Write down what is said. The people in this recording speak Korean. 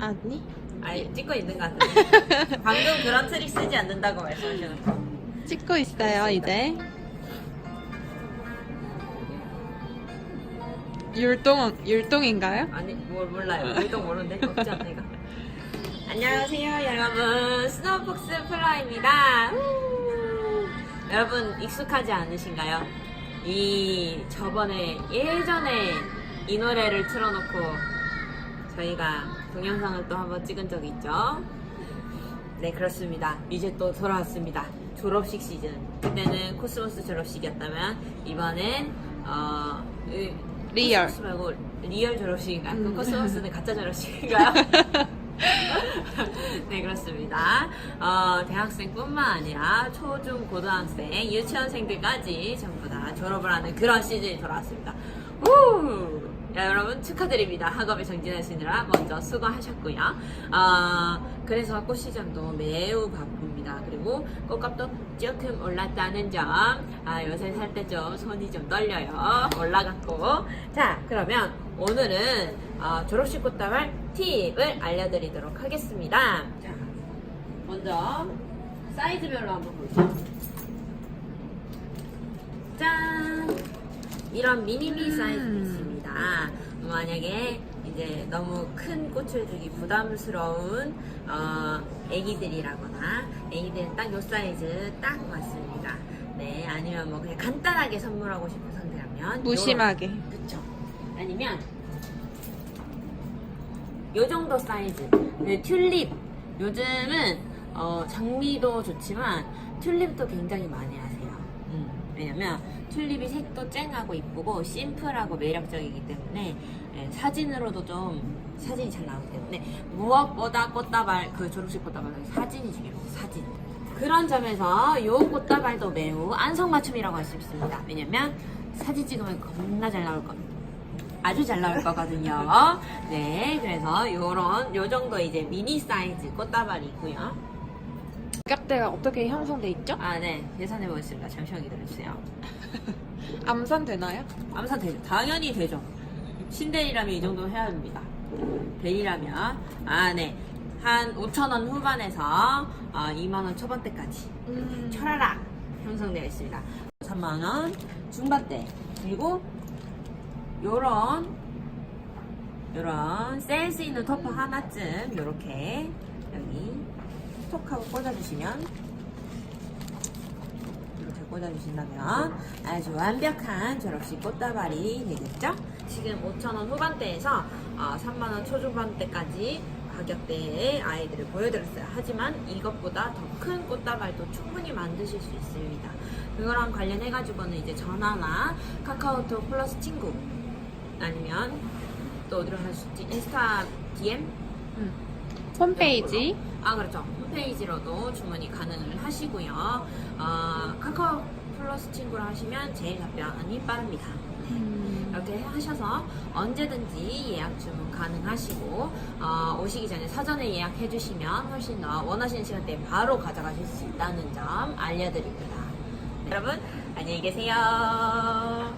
아니? 아니 찍고 있는 것 같은데 방금 그런 트릭 쓰지 않는다고 말씀하셔서 찍고 있어요, 이제. 율동, 율동인가요? 아니 뭘 몰라요 일도 모르는데 걱정 내가 안녕하세요 여러분 스노우폭스 플라입니다 우! 여러분 익숙하지 않으신가요? 이 저번에 예전에 이 노래를 틀어놓고 저희가 동영상을 또 한번 찍은 적이 있죠 네 그렇습니다 이제 또 돌아왔습니다 졸업식 시즌 그때는 코스모스 졸업식이었다면 이번엔 어 이- 리얼. 코스모스 말고 리얼 졸업식인가 요? 음. 그 코스모스는 가짜 졸업식인가요? 네 그렇습니다. 어, 대학생뿐만 아니라 초중 고등학생, 유치원생들까지 전부 다 졸업을 하는 그런 시즌이 돌아왔습니다. 우! 야, 여러분 축하드립니다. 학업에 정진하시느라 먼저 수고하셨고요. 어, 그래서 꽃 시장도 매우 바쁩니다. 그리고 꽃값도 조금 올랐다는 점. 아, 요새 살 때 좀 손이 좀 떨려요. 올라갔고. 자, 그러면 오늘은 어, 졸업식 꽃다발 팁을 알려드리도록 하겠습니다. 자, 먼저 사이즈별로 한번 볼게요. 짠! 이런 미니미 사이즈 있습니다. 만약에 이제 너무 큰 꽃을 주기 부담스러운 어, 애기들이라거나 애기들은 딱 요 사이즈 딱 맞습니다. 네, 아니면 뭐 그냥 간단하게 선물하고 싶은 상태라면 무심하게. 그쵸. 아니면 요 정도 사이즈. 네, 튤립. 요즘은 어, 장미도 좋지만 튤립도 굉장히 많이 하세요. 음, 왜냐면 튤립이 색도 쨍하고 이쁘고 심플하고 매력적이기 때문에 예, 사진으로도 좀 사진이 잘 나오기 때문에 무엇보다 꽃다발 그 졸업식 꽃다발은 사진이 중요해요. 사진. 그런 점에서 이 꽃다발도 매우 안성맞춤이라고 할 수 있습니다. 왜냐면 사진 찍으면 겁나 잘 나올 겁니다. 아주 잘 나올 거거든요. 네, 그래서 요런 요 정도 이제 미니 사이즈 꽃다발이 있고요. 가격대가 어떻게 형성돼 있죠? 아, 네, 계산해 보겠습니다. 잠시만 기다려주세요. 암산 되나요? 암산 되죠? 당연히 되죠. 신데이라면 이 정도 해야 됩니다. 데이라면 아, 네, 한 5천 원 후반에서 아, 2만 원 초반대까지 음. 철라락 형성되어 있습니다. 3만 원 중반대 그리고 요런 요런 센스 있는 토퍼 하나쯤 요렇게 여기 스톡하고 꽂아주시면 이렇게 꽂아주신다면 아주 완벽한 졸업식 꽃다발이 되겠죠? 지금 5,000원 후반대에서 어, 3만원 초중반대까지 가격대의 아이들을 보여드렸어요. 하지만 이것보다 더 큰 꽃다발도 충분히 만드실 수 있습니다. 그거랑 관련해가지고는 이제 전화나 카카오톡 플러스 친구 아니면 또 어디로 할수 있지? 인스타 DM? 음. 홈페이지. 아 그렇죠 홈페이지로도 주문이 가능을 하시고요. 어, 카카오 플러스 친구로 하시면 제일 답변이 빠릅니다. 음. 이렇게 하셔서 언제든지 예약 주문 가능하시고 어, 오시기 전에 사전에 예약해 주시면 훨씬 더 원하시는 시간대에 바로 가져가실 수 있다는 점 알려드립니다. 여러분 안녕히 계세요